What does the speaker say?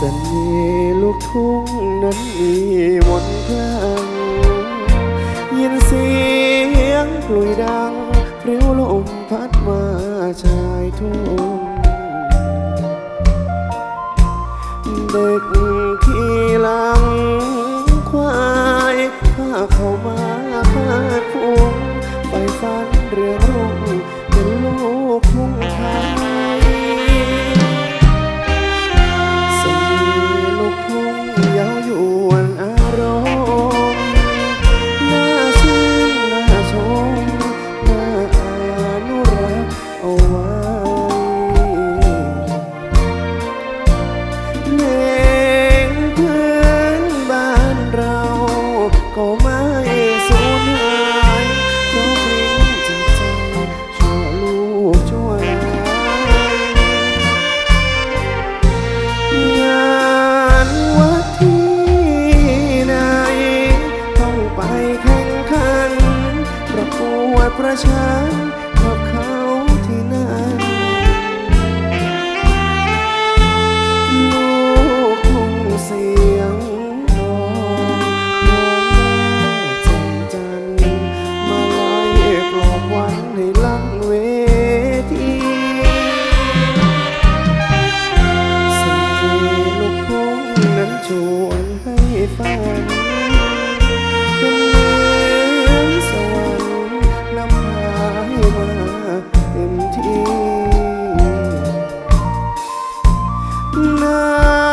สน่ห์ลูกทุ่งนั้นมีมนต์ลัง ยินเสียงกลุยดังเรียวลมพัดมาชายทุ่งเด็กขี่ลังควายข้าเข้ามาคาดพวงไฟฟันเรือรุ่ง ประชา No.